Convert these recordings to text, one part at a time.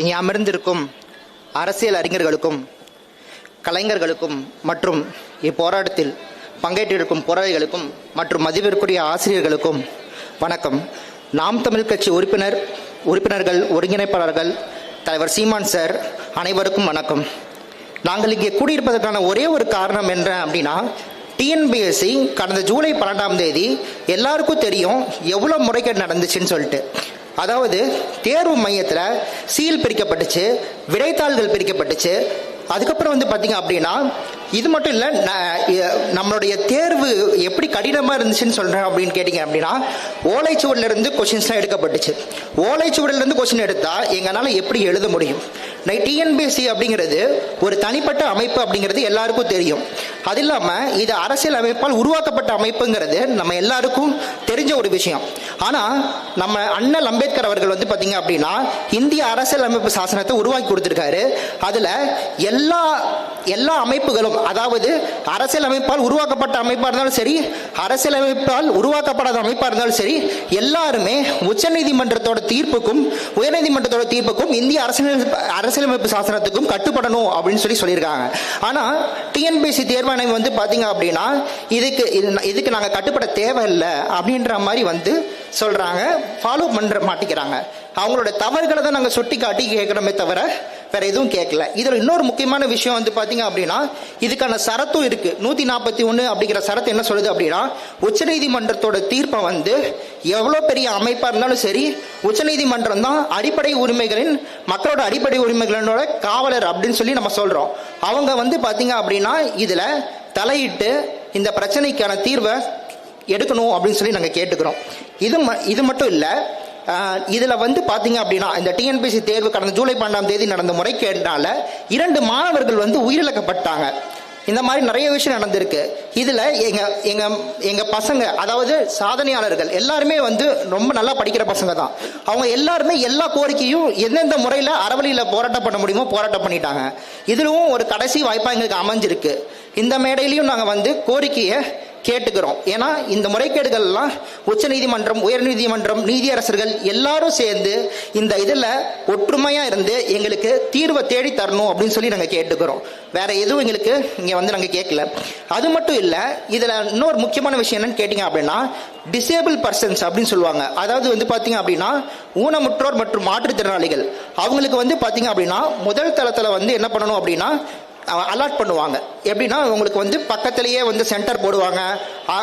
இங்கே அமர்ந்திருக்கும் அரசியல் அறிஞர்களுக்கும் கலைஞர்களுக்கும் மற்றும் இப்போராட்டத்தில் பங்கேற்றிருக்கும் போராளிகளுக்கும் மற்றும் மதிப்பிற்குரிய ஆசிரியர்களுக்கும் வணக்கம். நாம் தமிழ் கட்சி உறுப்பினர் உறுப்பினர்கள் ஒருங்கிணைப்பாளர்கள் தலைவர் சீமான் சார் அனைவருக்கும் வணக்கம். நாங்கள் இங்கே கூடியிருப்பதற்கான ஒரே ஒரு காரணம் என்ன அப்படின்னா டிஎன்பிஎஸ்சி கடந்த ஜூலை பன்னெண்டாம் தேதி எல்லாருக்கும் தெரியும் எவ்வளோ முறைகேடு நடந்துச்சுன்னு சொல்லிட்டு. அதாவது தேர்வு மையத்தில் சீல் பிரிக்கப்பட்டுச்சு விடைத்தாள்கள் பிரிக்கப்பட்டுச்சு. அதுக்கப்புறம் வந்து பார்த்தீங்க அப்படின்னா இது மட்டும் இல்லை நம்மளுடைய தேர்வு எப்படி கடினமாக இருந்துச்சுன்னு சொல்கிறேன் அப்படின்னு கேட்டிங்க அப்படின்னா ஓலைச்சுவடிலிருந்து கொஷின்ஸ்லாம் எடுக்கப்பட்டுச்சு. ஓலைச்சுவடிலிருந்து கொஷின் எடுத்தால் எங்களால் எப்படி எழுத முடியும்? டிஎன்பிஎஸ்சி அப்படிங்கிறது ஒரு தனிப்பட்ட அமைப்பு அப்படிங்கிறது எல்லாருக்கும் தெரியும். அது இல்லாமல் இது அரசியல் அமைப்பால் உருவாக்கப்பட்ட அமைப்புங்கிறது நம்ம எல்லாருக்கும் தெரிஞ்ச ஒரு விஷயம். ஆனால் நம்ம அண்ணல் அம்பேத்கர் அவர்கள் வந்து பார்த்தீங்க அப்படின்னா இந்திய அரசியல் அமைப்பு சாசனத்தை உருவாக்கி கொடுத்துருக்காரு. அதில் எல்லா எல்லா அமைப்புகளும் அதாவது அரசியல் அமைப்பால் உருவாக்கப்பட்ட அமைப்பாக இருந்தாலும் சரி அரசியல் அமைப்பால் உருவாக்கப்படாத அமைப்பாக இருந்தாலும் சரி எல்லாருமே உச்சநீதிமன்றத்தோட தீர்ப்புக்கும் உயர்நீதிமன்றத்தோட தீர்ப்புக்கும் இந்திய அரசியல் அரசியலமைப்பு சாசனத்துக்கும் கட்டுப்படணும் அப்படின்னு சொல்லி சொல்லியிருக்காங்க. ஆனால் டிஎன்பிஎஸ்சி தேர்வாணையம் வந்து பார்த்தீங்க அப்படின்னா இதுக்கு இது- இதுக்கு நாங்கள் கட்டுப்பட தேவையில்லை அப்படின்ற மாதிரி வந்து சொல்கிறாங்க ஃபாலோ பண்ணுற மாட்டிக்கிறாங்க. அவங்களோட தவறுகளை தான் நாங்கள் சுட்டி காட்டி கேட்குறோமே தவிர வேற எதுவும் கேட்கல. இதில் இன்னொரு முக்கியமான விஷயம் வந்து பார்த்தீங்க அப்படின்னா இதுக்கான சரத்தும் இருக்கு. நூற்றி நாற்பத்தி ஒன்று அப்படிங்கிற சரத்து என்ன சொல்லுது அப்படின்னா உச்சநீதிமன்றத்தோட தீர்ப்பை வந்து எவ்வளோ பெரிய அமைப்பாக இருந்தாலும் சரி உச்சநீதிமன்றம் தான் அடிப்படை உரிமைகளின் மக்களோட அடிப்படை உரிமைகளோட காவலர் அப்படின்னு சொல்லி நம்ம சொல்கிறோம் அவங்க வந்து பார்த்தீங்க அப்படின்னா இதில் தலையிட்டு இந்த பிரச்சனைக்கான தீர்வை எடுக்கணும் அப்படின்னு சொல்லி நாங்கள் கேட்டுக்கிறோம். இது ம- இது மட்டும் இல்லை இதில் வந்து பார்த்தீங்க அப்படின்னா இந்த டிஎன்பிசி தேர்வு கடந்த ஜூலை பன்னெண்டாம் தேதி நடந்த முறைகேடுனால இரண்டு மாணவர்கள் வந்து உயிரிழக்கப்பட்டாங்க. இந்த மாதிரி நிறைய விஷயம் நடந்திருக்கு. இதில் எங்க எங்க எங்க பசங்க அதாவது சாதனையாளர்கள் எல்லாருமே வந்து ரொம்ப நல்லா படிக்கிற பசங்க தான். அவங்க எல்லாருமே எல்லா கோரிக்கையும் எந்தெந்த முறையில் அறவழியில் போராட்டம் பண்ண முடியுமோ போராட்டம் பண்ணிட்டாங்க. இதுலவும் ஒரு கடைசி வாய்ப்பாக எங்களுக்கு அமைஞ்சிருக்கு. இந்த மேடையிலையும் நாங்கள் வந்து கோரிக்கையை கேட்டுக்கிறோம். ஏன்னா இந்த முறைகேடுகள்லாம் உச்ச நீதிமன்றம் உயர் நீதிமன்றம் நீதியரசர்கள் எல்லாரும் சேர்ந்து இந்த இதில் ஒற்றுமையாக இருந்து எங்களுக்கு தீர்வை தேடி தரணும் அப்படின்னு சொல்லி நாங்கள் கேட்டுக்கிறோம். வேற எதுவும் எங்களுக்கு இங்கே வந்து நாங்கள் கேட்கல. அது மட்டும் இல்லை இதில் இன்னொரு முக்கியமான விஷயம் என்னன்னு கேட்டிங்க அப்படின்னா டிசேபிள் பர்சன்ஸ் அப்படின்னு சொல்லுவாங்க. அதாவது வந்து பார்த்தீங்க அப்படின்னா ஊனமுற்றோர் மற்றும் மாற்றுத்திறனாளிகள். அவங்களுக்கு வந்து பார்த்தீங்க அப்படின்னா முதல் தளத்தில் வந்து என்ன பண்ணணும் அப்படின்னா அலாட் பண்ணுவாங்க. எப்படின்னா உங்களுக்கு வந்து பக்கத்துலேயே வந்து சென்டர் போடுவாங்க.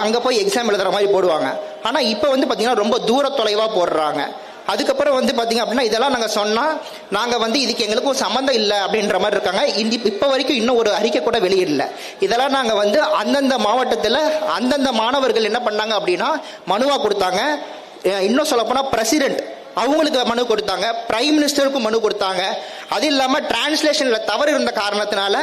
அங்கே போய் எக்ஸாம் எழுதுகிற மாதிரி போடுவாங்க. ஆனால் இப்போ வந்து பார்த்தீங்கன்னா ரொம்ப தூர தொலைவாக போடுறாங்க. அதுக்கப்புறம் வந்து பார்த்தீங்க அப்படின்னா இதெல்லாம் நாங்கள் சொன்னால் நாங்கள் வந்து இதுக்கு எங்களுக்கும் சம்மந்தம் இல்லை அப்படின்ற மாதிரி இருக்காங்க. இந்த இப்போ வரைக்கும் இன்னும் ஒரு அறிக்கை கூட வெளியிடல. இதெல்லாம் நாங்கள் வந்து அந்தந்த மாவட்டத்தில் அந்தந்த மாணவர்கள் என்ன பண்ணாங்க அப்படின்னா மனுவாக கொடுத்தாங்க. இன்னும் சொல்லப்போனால் பிரசிடென்ட் அவங்களுக்கு மனு கொடுத்தாங்க. பிரைம் மினிஸ்டருக்கும் மனு கொடுத்தாங்க. அது இல்லாமல் டிரான்ஸ்லேஷனில் தவறு இருந்த காரணத்தினால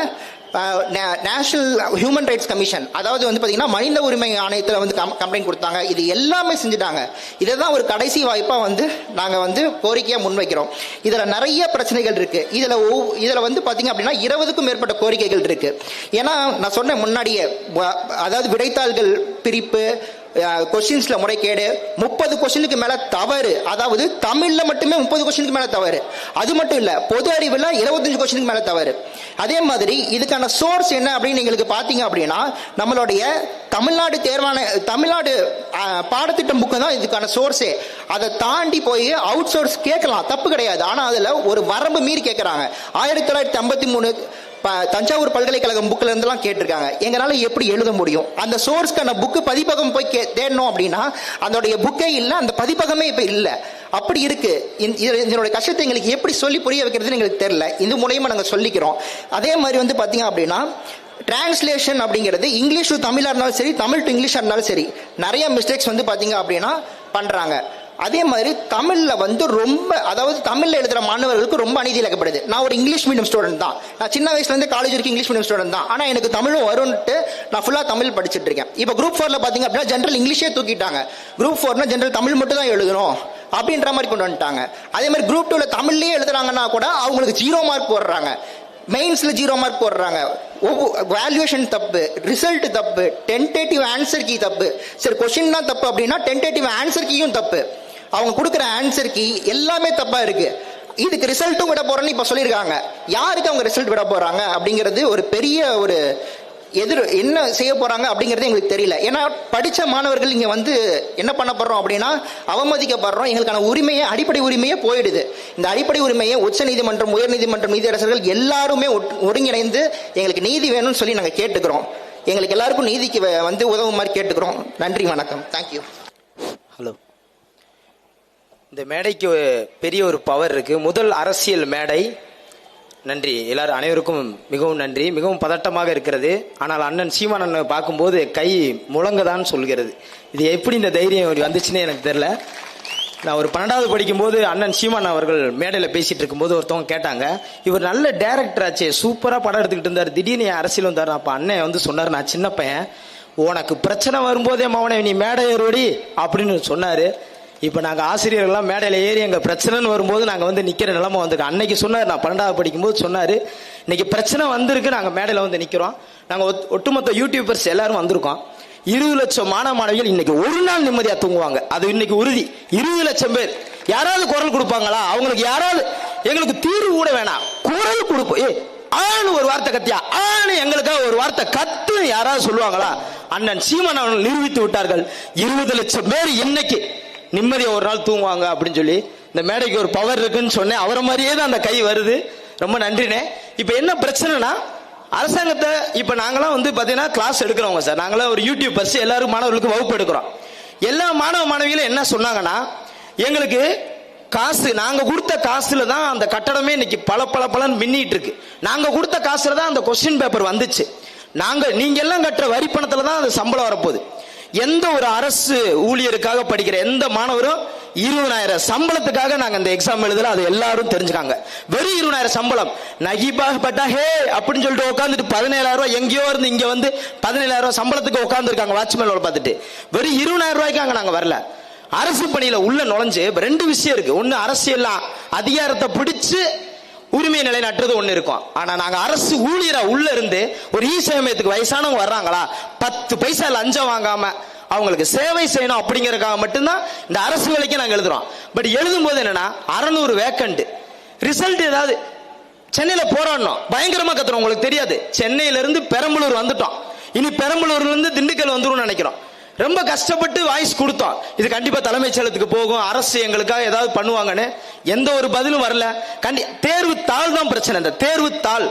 நேஷனல் ஹியூமன் ரைட்ஸ் கமிஷன் அதாவது வந்து பார்த்தீங்கன்னா மனித உரிமை ஆணையத்தில் வந்து கம்ப்ளைண்ட் கொடுத்தாங்க. இது எல்லாமே செஞ்சுட்டாங்க. இதை தான் ஒரு கடைசி வாய்ப்பாக வந்து நாங்கள் வந்து கோரிக்கையாக முன்வைக்கிறோம். இதில் நிறைய பிரச்சனைகள் இருக்குது இதில் இதில் வந்து பார்த்தீங்க அப்படின்னா இருபதுக்கும் மேற்பட்ட கோரிக்கைகள் இருக்குது ஏன்னா நான் சொன்னேன் முன்னாடியே அதாவது விடைத்தாள்கள் பிரிப்பு கொஸ்டின்ஸ்ல முறைகேடு. முப்பது கொஸ்டினுக்கு மேல தவறு. அதாவது தமிழ்ல மட்டுமே முப்பது கொஸ்டினுக்கு மேல தவறு. அது மட்டும் இல்ல பொது அறிவுல இருபத்தஞ்சு கொஸ்டினுக்கு மேல தவறு. அதே மாதிரி இதுக்கான சோர்ஸ் என்ன அப்படின்னு எங்களுக்கு பாத்தீங்க அப்படின்னா நம்மளுடைய தமிழ்நாடு தேர்வான தமிழ்நாடு பாடத்திட்டம் புக்கு தான் இதுக்கான சோர்ஸே அதை தாண்டி போய் அவுட் சோர்ஸ் கேட்கலாம். தப்பு கிடையாது. ஆனா அதுல ஒரு வரம்பு மீறி கேட்குறாங்க ஆயிரத்தி தொள்ளாயிரத்தி ஐம்பத்தி மூணு தஞ்சாவூர் பல்கலைக்கழகம் புக்ல இருந்தெல்லாம் கேட்டிருக்காங்க. எங்களால எப்படி எழுத முடியும்? அந்த சோர்ஸ்க்கான புக்கு பதிப்பகம் போய் கே- தேடணும் அப்படின்னா அதோடைய புக்கே இல்லை அந்த பதிப்பகமே இப்ப இல்லை. அப்படி இருக்கு. இந்த- இதனுடைய கஷ்டத்தை எங்களுக்கு எப்படி சொல்லி புரிய வைக்கிறதுன்னு எங்களுக்கு தெரியல. இது மூலயமா நாங்கள் சொல்லிக்கிறோம். அதே மாதிரி வந்து பாத்தீங்க அப்படின்னா டிரான்ஸ்லேஷன் அப்படிங்கிறது இங்கிலீஷ் டு தமிழாக இருந்தாலும் சரி தமிழ் டு இங்கிலீஷாக இருந்தாலும் சரி நிறைய மிஸ்டேக்ஸ் வந்து பார்த்தீங்க அப்படின்னா பண்ணுறாங்க அதே மாதிரி தமிழில் வந்து ரொம்ப அதாவது தமிழில் எழுதுகிற மாணவர்களுக்கு ரொம்ப அநீதி இழக்கப்படுது. நான் ஒரு இங்கிலீஷ் மீடியம் ஸ்டூடெண்ட் தான். நான் சின்ன வயசுலேருந்து காலேஜ் வரைக்கும் இங்கிலீஷ் மீடியம் ஸ்டூடெண்ட் தான். ஆனால் எனக்கு தமிழும் வரும்ட்டு நான் ஃபுல்லாக தமிழ் படிச்சிட்டு இருக்கேன். இப்போ குரூப் ஃபோரில் பார்த்தீங்க அப்படின்னா ஜென்ரல் இங்கிலீஷே தூக்கிட்டாங்க. குரூப் ஃபோர்னா ஜென்ரல் தமிழ் மட்டும் தான் எழுதணும் அப்படின்ற மாதிரி கொண்டு வந்துட்டாங்க. அதே மாதிரி குரூப் டூவில் தமிழ்லேயே எழுதுறாங்கன்னா கூட அவங்களுக்கு ஜீரோ மார்க் போடுறாங்க. மெயின்ஸில் ஜீரோ மார்க் போடுறாங்க. வேல்யூஷன் தப்பு ரிசல்ட் தப்பு டென்டேட்டிவ் ஆன்சர் கீ தப்பு. சரி கொஸ்டின் தான் தப்பு அப்படின்னா டென்டேட்டிவ் ஆன்சர் கீயும் தப்பு. அவங்க கொடுக்குற ஆன்சர் கீ எல்லாமே தப்பாக இருக்குது இதுக்கு ரிசல்ட்டும் விட போறேன்னு இப்போ சொல்லியிருக்காங்க. யாருக்கு அவங்க ரிசல்ட் விட போறாங்க அப்படிங்கிறது ஒரு பெரிய ஒரு எதிர் என்ன செய்ய போறாங்க அப்படிங்கிறது எங்களுக்கு தெரியல. ஏன்னா படிச்ச மாணவர்கள் இங்க வந்து என்ன பண்ண போறோம் அப்படின்னா அவமதிக்கப்படுறோம். எங்களுக்கான உரிமையே அடிப்படை உரிமையே போயிடுது. இந்த அடிப்படை உரிமையை உச்ச நீதிமன்றம் உயர் நீதிமன்றம் நீதியரசர்கள் எல்லாருமே ஒருங்கிணைந்து எங்களுக்கு நீதி வேணும்னு சொல்லி நாங்க கேட்டுக்கிறோம். எங்களுக்கு எல்லாருக்கும் நீதிக்கு வந்து வந்து மாதிரி கேட்டுக்கிறோம். நன்றி வணக்கம். தேங்க்யூ ஹலோ இந்த மேடைக்கு பெரிய ஒரு பவர் இருக்கு. முதல் அரசியல் மேடை நன்றி. எல்லாரும் அனைவருக்கும் மிகவும் நன்றி. மிகவும் பதட்டமாக இருக்கிறது. ஆனால் அண்ணன் சீமான் பார்க்கும்போது கை முழங்கதான் சொல்கிறது. இது எப்படி இந்த தைரியம் வந்துச்சுன்னே வந்துச்சுன்னு எனக்கு தெரில நான் ஒரு பன்னெண்டாவது படிக்கும்போது அண்ணன் சீமான் அவர்கள் மேடையில் பேசிகிட்டு இருக்கும்போது ஒருத்தவங்க கேட்டாங்க இவர் நல்ல டேரக்டராச்சே சூப்பராக படம் எடுத்துக்கிட்டு இருந்தார். திடீர்னு என் அரசியல் வந்தார். அப்போ அண்ணன் வந்து சொன்னார் நான் சின்ன பையன். உனக்கு பிரச்சனை வரும்போதே மவனை நீ மேடை ஏறுவடி அப்படின்னு சொன்னார். இப்போ நாங்கள் ஆசிரியர்கள்லாம் மேடையில் ஏறி எங்கள் பிரச்சனைன்னு வரும்போது நாங்கள் வந்து நிற்கிற நிலைமை வந்திருக்கு. அன்னைக்கு சொன்னார் நான் பன்னெண்டாவது படிக்கும்போது சொன்னார் இன்னைக்கு பிரச்சனை வந்திருக்கு நாங்கள் மேடையில் வந்து நிற்கிறோம் நாங்கள் ஒட்டுமொத்த யூடியூபர்ஸ் எல்லாரும் வந்திருக்கோம். இருபது லட்சம் மாணவ மாணவிகள் இன்னைக்கு ஒரு நாள் நிம்மதியா தூங்குவாங்க. அது இன்னைக்கு உறுதி. இருபது லட்சம் பேர். யாராவது குரல் கொடுப்பாங்களா? அவங்களுக்கு யாராவது எங்களுக்கு தீர்வு கூட வேணாம். குரல் கொடுப்போம். ஏ ஆணு ஒரு வார்த்தை கத்தியா? ஆணு எங்களுக்காக ஒரு வார்த்தை கத்து யாராவது சொல்லுவாங்களா? அண்ணன் சீமன் அவர்கள் நிரூபித்து விட்டார்கள். இருபது லட்சம் பேர் இன்னைக்கு நிம்மதியாக ஒரு நாள் தூங்குவாங்க அப்படின்னு சொல்லி இந்த மேடைக்கு ஒரு பவர் இருக்குன்னு சொன்னேன். அவரை மாதிரியே தான் அந்த கை வருது. ரொம்ப நன்றினே இப்போ என்ன பிரச்சனைனா அரசாங்கத்தை இப்போ நாங்களாம் வந்து பார்த்தீங்கன்னா கிளாஸ் எடுக்கிறவங்க சார் நாங்களாம் ஒரு யூடியூப் பர்ஸ் எல்லாரும் மாணவர்களுக்கு வகுப்பு எடுக்கிறோம். எல்லா மாணவ மாணவிகளும் என்ன சொன்னாங்கன்னா எங்களுக்கு காசு நாங்கள் கொடுத்த காசுல தான் அந்த கட்டடமே இன்னைக்கு பல பல பலன் மின்னிட்டு இருக்கு. நாங்கள் கொடுத்த காசுல தான் அந்த கொஸ்டின் பேப்பர் வந்துச்சு. நாங்கள் நீங்கள் எல்லாம் கட்டுற வரி பணத்தில் தான் அந்த சம்பளம் வரப்போகுது. எந்த ஒரு அரசு ஊழியருக்காக படிக்கிற எந்த மாணவரும் இருபதாயிரம் சம்பளத்துக்காக நாங்க அந்த எக்ஸாம் எழுதல அது எல்லாரும் தெரிஞ்சுக்காங்க. வெறும் இருபதாயிரம் சம்பளம். நகிபாக பட்டா ஹே அப்படின்னு சொல்லிட்டு உட்காந்துட்டு பதினேழாயிரம் ரூபாய் எங்கேயோ இருந்து இங்க வந்து பதினேழாயிரம் ரூபாய் சம்பளத்துக்கு உட்காந்துருக்காங்க வாட்ச்மேன் பார்த்துட்டு. வெறும் இருபதாயிரம் ரூபாய்க்கு அங்க நாங்க வரல. அரசு பணியில உள்ள நுழைஞ்சு ரெண்டு விஷயம் இருக்கு. ஒன்னு அரசியல் அதிகாரத்தை பிடிச்சு உரிமை நிலைநாட்டுறது ஒன்று இருக்கும். ஆனால் நாங்கள் அரசு ஊழியராக உள்ள இருந்து ஒரு இ சேமயத்துக்கு வயசானவங்க வர்றாங்களா? பத்து பைசா லஞ்சம் வாங்காம அவங்களுக்கு சேவை செய்யணும் அப்படிங்கிறதுக்காக மட்டும்தான் இந்த அரசு வேலைக்கு நாங்கள் எழுதுறோம். பட் எழுதும் போது என்னன்னா அறநூறு வேக்கண்ட் ரிசல்ட் ஏதாவது சென்னையில் போராடணும். பயங்கரமாக கத்துறோம் உங்களுக்கு தெரியாது. சென்னையிலேருந்து பெரம்பலூர் வந்துட்டோம். இனி பெரம்பலூர்லேருந்து திண்டுக்கல் வந்துடும் நினைக்கிறோம். ரொம்ப கஷ்டப்பட்டு வாய்ஸ் கொடுத்தோம். இது கண்டிப்பா தலைமைச் செயலத்துக்கு போகும். அரசு எங்களுக்காக ஏதாவது பண்ணுவாங்கன்னு எந்த ஒரு பதிலும் வரல. கண்டி தேர்வு தாள் தான் பிரச்சனை. இந்த தேர்வு தாள்.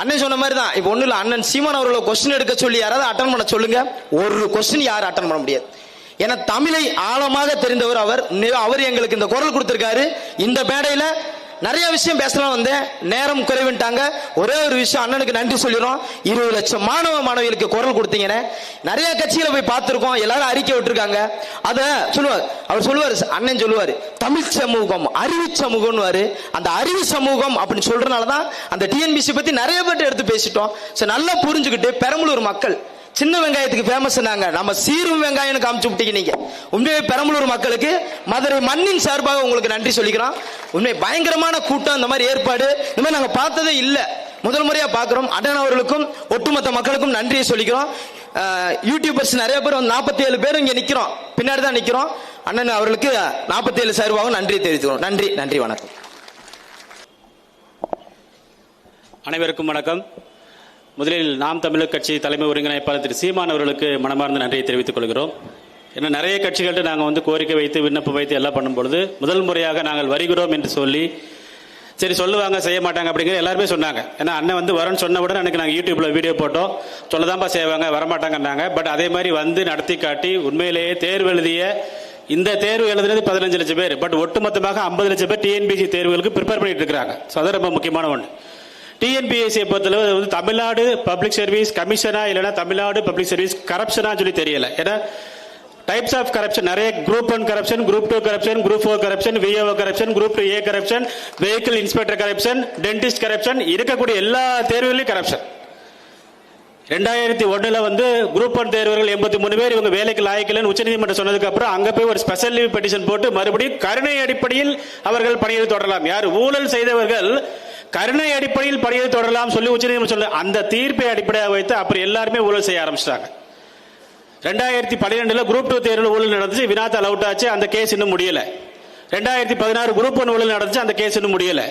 அண்ணன் சொன்ன மாதிரி தான் இப்போ ஒன்றும் இல்லை. அண்ணன் சீமான் அவர்களை கொஸ்டின் எடுக்க சொல்லி யாராவது அட்டன் பண்ண சொல்லுங்க. ஒரு கொஸ்டின் யாரும் அட்டன் பண்ண முடியாது. ஏன்னா தமிழை ஆழமாக தெரிந்தவர் அவர். அவர் எங்களுக்கு இந்த குரல் கொடுத்திருக்காரு. இந்த மேடையில நிறைய விஷயம் பேசலாம் வந்தேன். நேரம் குறைவுட்டாங்க ஒரே ஒரு விஷயம் அண்ணனுக்கு நன்றி சொல்லிடுறோம். இருபது லட்சம் மாணவ மாணவிகளுக்கு குரல் கொடுத்தீங்கன்னு. நிறைய கட்சிகளை போய் பார்த்துருக்கோம். எல்லாரும் அறிக்கை விட்டுருக்காங்க. அத சொல்லுவார். அவர் சொல்லுவார் அண்ணன் சொல்லுவார் தமிழ் சமூகம் அறிவு சமூகம்னு அந்த அறிவு சமூகம் அப்படின்னு சொல்றதுனால தான் அந்த டிஎன்பிசி பத்தி நிறைய பேர்ட்ட எடுத்து பேசிட்டோம். சரி நல்லா புரிஞ்சுக்கிட்டு பெரம்பலூர் மக்கள் சின்ன வெங்காயத்துக்கு ஃபேமஸ் நாங்க. நம்ம சீரும் வெங்காயம் காமிச்சு விட்டீங்க நீங்க. உண்மையை பெரம்பலூர் மக்களுக்கு மதுரை மண்ணின் சார்பாக உங்களுக்கு நன்றி சொல்லிக்கிறோம். உண்மை பயங்கரமான கூட்டம் இந்த மாதிரி ஏற்பாடு. இந்த மாதிரி நாங்க பார்த்ததே இல்லை. முதல் முறையா பாக்குறோம் அண்ணன் அவர்களுக்கும் ஒட்டுமொத்த மக்களுக்கும் நன்றியை சொல்லிக்கிறோம். யூடியூபர்ஸ் நிறைய பேர் வந்து நாற்பத்தி ஏழு பேர் இங்க நிக்கிறோம். பின்னாடி தான் நிக்கிறோம். அண்ணன் அவர்களுக்கு நாற்பத்தி ஏழு சார்பாகவும் நன்றி தெரிவித்துக்கிறோம். நன்றி நன்றி வணக்கம். அனைவருக்கும் வணக்கம். முதலில் நாம் தமிழர் கட்சி தலைமை ஒருங்கிணைப்பாளர் திரு சீமான் அவர்களுக்கு மனமார்ந்த நன்றியை தெரிவித்துக் கொள்கிறோம். ஏன்னா நிறைய கட்சிகள்கிட்ட நாங்கள் வந்து கோரிக்கை வைத்து விண்ணப்பம் வைத்து எல்லாம் பண்ணும்பொழுது முதல் முறையாக நாங்கள் வருகிறோம் என்று சொல்லி சரி சொல்லுவாங்க செய்ய மாட்டாங்க அப்படிங்கிற எல்லாருமே சொன்னாங்க. ஏன்னா அண்ணன் வந்து வரேன்னு சொன்ன உடனே எனக்கு நாங்கள் யூடியூப்ல வீடியோ போட்டோம். சொல்லதான்ப்பா செய்வாங்க வரமாட்டாங்கன்னாங்க. பட் அதே மாதிரி வந்து நடத்தி காட்டி உண்மையிலேயே தேர்வு எழுதிய இந்த தேர்வு எழுதுனது பதினஞ்சு லட்சம் பேர். பட் ஒட்டுமொத்தமாக ஐம்பது லட்சம் பேர் டிஎன்பிசி தேர்வுகளுக்கு ப்ரிப்பேர் பண்ணிட்டு இருக்காங்க ஸோ அது ரொம்ப முக்கியமான ஒன்று டிஎன்பிஎஸ்சியை பொறுத்தளவு வந்து தமிழ்நாடு பப்ளிக் சர்வீஸ் கமிஷனா இல்லைன்னா தமிழ்நாடு பப்ளிக் சர்வீஸ் கரப்ஷனா சொல்லி தெரியல. ஏன்னா டைப்ஸ் ஆஃப் கரப்ஷன் நிறைய group one corruption group two corruption group four corruption VO corruption group two A corruption vehicle inspector corruption dentist corruption இருக்கக்கூடிய எல்லா தேர்வுகளையும் கரப்ஷன் ரெண்டாயிரத்தி ஒன்றில் வந்து குரூப் ஒன் தேர்வர்கள் எண்பத்தி மூணு பேர் இவங்க வேலைக்கு லாய்க்கலன்னு உச்சநீதிமன்றம் சொன்னதுக்கு அப்புறம் அங்க போய் ஒரு ஸ்பெஷல் லீவ் பெட்டிஷன் போட்டு மறுபடியும் கருணை அடிப்படையில் அவர்கள் பணியை தொடரலாம். யார் ஊழல் செய்தவர்கள் கருணை அடிப்படையில் பணியை தொடரலாம் சொல்லி உச்சநீதிமன்றம் சொல்ல அந்த தீர்ப்பை அடிப்படையாக வைத்து அப்புறம் எல்லாருமே ஊழல் செய்ய ஆரம்பிச்சிட்டாங்க. ரெண்டாயிரத்தி பன்னிரெண்டுல குரூப் டூ தேர்வில் ஊழல் நடந்துச்சு வினாத்தால் அவுட் ஆச்சு அந்த கேஸ் இன்னும் முடியல. ரெண்டாயிரத்தி பதினாறு குரூப் ஒன் ஊழல் நடந்துச்சு அந்த கேஸ் இன்னும் முடியல.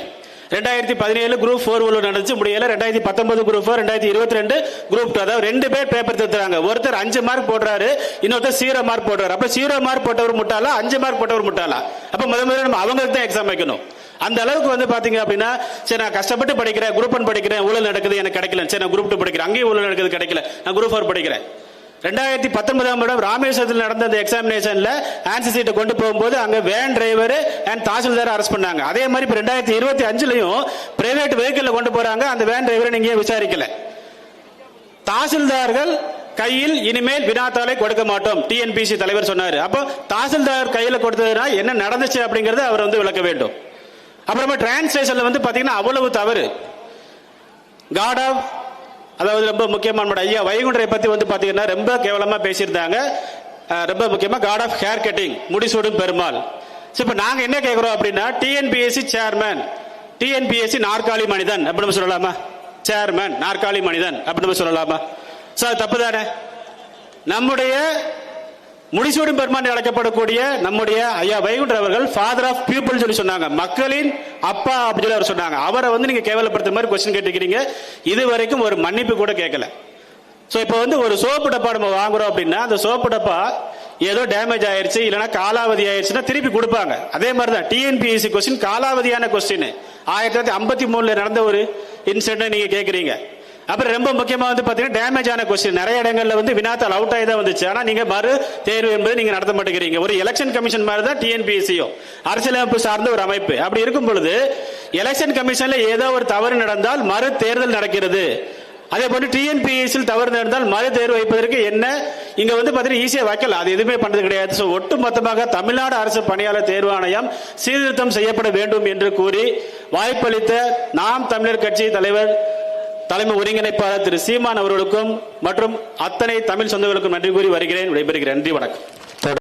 ரெண்டாயிரத்தி பதினேழு குரூப் ஃபோர் ஊழல் நடந்துச்சு முடியல. ரெண்டாயிரத்தி பத்தொன்பது குரூப் ஃபோர் ரெண்டாயிரத்தி இருபத்தி ரெண்டு குரூப் டூ அதாவது ரெண்டு பேர் பேப்பர் திருத்துறாங்க. ஒருத்தர் அஞ்சு மார்க் போடுறாரு இன்னொருத்தர் சீரோ மார்க் போடுறாரு. அப்ப சீரோ மார்க் போட்டவர் முட்டாளா? அஞ்சு மார்க் போட்டவர் முட்டாளா? அப்ப முதல் முதல்ல நம்ம அவங்களுக்கு தான் எக்ஸாம் வைக்கணும். அந்த அளவுக்கு வந்து பாத்தீங்க அப்படின்னா சரி நான் கஷ்டப்பட்டு படிக்கிறேன் குரூப் ஒன் படிக்கிறேன் ஊழல் நடக்குது எனக்கு கிடைக்கல. சரி நான் குரூப் டூ படிக்கிறேன். அங்கேயும் ஊழல் நடக்குது கிடைக்கல. நான் குரூப் ஃபோர் படிக்கிறேன். ரெண்டாயிரத்தி பத்தொன்பதாம் வருடம் ராமேஸ்வரத்தில் நடந்த அந்த எக்ஸாமினேஷன்ல ஆன்சர் சீட்டை கொண்டு போகும்போது அங்க van driver and tahsildar arrest பண்ணாங்க. அதே மாதிரி இப்போ ரெண்டாயிரத்தி இருபத்தி அஞ்சுலயும் பிரைவேட் வெஹிக்கிள் கொண்டு போறாங்க. அந்த வேன் டிரைவரை நீங்க விசாரிக்கல? தாசில்தார்கள் கையில் இனிமேல் வினாத்தாளை கொடுக்க மாட்டோம். டிஎன்பிசி தலைவர் சொன்னாரு. அப்போ தாசில்தார் கையில கொடுத்ததுனா என்ன நடந்துச்சு அப்படிங்கறத அவர் வந்து விளக்க வேண்டும். அப்புறமா டிரான்ஸ்லேஷன்ல வந்து பாத்தீங்கன்னா அவ்வளவு தவறு. காட் ஆஃப் அதாவது ரொம்ப முக்கியமான ஐயா வைகுண்டரை பத்தி வந்து பாத்தீங்கன்னா ரொம்ப கேவலமா பேசியிருந்தாங்க. ரொம்ப முக்கியமா god of hair cutting Mudisoodum Perumal. சரி, இப்ப நாங்க என்ன கேட்கிறோம் அப்படின்னா டிஎன்பிஎஸ்சி சேர்மேன் டிஎன்பிஎஸ்சி நாற்காலி மனிதன் அப்படின்னு சொல்லலாமா? சேர்மேன் நாற்காலி மனிதன் அப்படின்னு சொல்லலாமா? சார் தப்பு தானே? நம்முடைய முடிசூடும் பெருமான் அழைக்கப்படக்கூடிய நம்முடைய ஐயா வைகுண்டர் அவர்கள் ஃபாதர் ஆஃப் பீப்புள் சொல்லி சொன்னாங்க. மக்களின் அப்பா அப்படின்னு சொல்லி அவர் சொன்னாங்க. அவரை வந்து நீங்க கேவலப்படுத்துற மாதிரி கொஸ்டின் கேட்டுக்கிறீங்க. இது வரைக்கும் ஒரு மன்னிப்பு கூட கேட்கல. ஸோ இப்போ வந்து ஒரு சோப்பு டப்பா நம்ம வாங்குறோம் அப்படின்னா அந்த சோப்பு டப்பா ஏதோ டேமேஜ் ஆயிருச்சு இல்லைன்னா காலாவதி ஆயிடுச்சுன்னா திருப்பி கொடுப்பாங்க. அதே மாதிரி தான் டிஎன்பிஎஸ்சி கொஸ்டின் காலாவதியான கொஸ்டின் ஆயிரத்தி தொள்ளாயிரத்தி ஐம்பத்தி மூணுல நடந்த ஒரு இன்சிடென்ட் நீங்க கேட்குறீங்க அப்புறம் ரொம்ப முக்கியமாக வந்து பார்த்தீங்கன்னா டேமேஜ் ஆன கொஸ்டின் நிறைய இடங்கள்ல வந்து வினாத்தால் அவுட் ஆகி தான் வந்துச்சு. ஆனால் நீங்கள் மறு தேர்வு என்பது நீங்கள் நடத்த மாட்டேங்கிறீங்க. ஒரு எலெக்ஷன் கமிஷன் மாதிரி தான் டிஎன்பிஎஸ்சியும் அரசியலமைப்பு சார்ந்த ஒரு அமைப்பு. அப்படி இருக்கும் பொழுது எலெக்ஷன் கமிஷனில் ஏதோ ஒரு தவறு நடந்தால் மறு தேர்தல் நடக்கிறது. அதே போன்று டிஎன்பிஎஸ்சியில் தவறு நடந்தால் மறு தேர்வு வைப்பதற்கு என்ன? இங்க வந்து பார்த்தீங்கன்னா ஈஸியாக வைக்கல அது எதுவுமே பண்ணது கிடையாது. ஸோ ஒட்டுமொத்தமாக தமிழ்நாடு அரசு பணியாளர் தேர்வாணையம் சீர்திருத்தம் செய்யப்பட வேண்டும் என்று கூறி வாய்ப்பளித்த நாம் தமிழர் கட்சி தலைவர் தலைமை ஒருங்கிணைப்பாளர் திரு சீமான் அவர்களுக்கும் மற்றும் அத்தனை தமிழ் சொந்தங்களுக்கும் நன்றி கூறி வருகிறேன். விடைபெறுகிறேன். நன்றி வணக்கம்.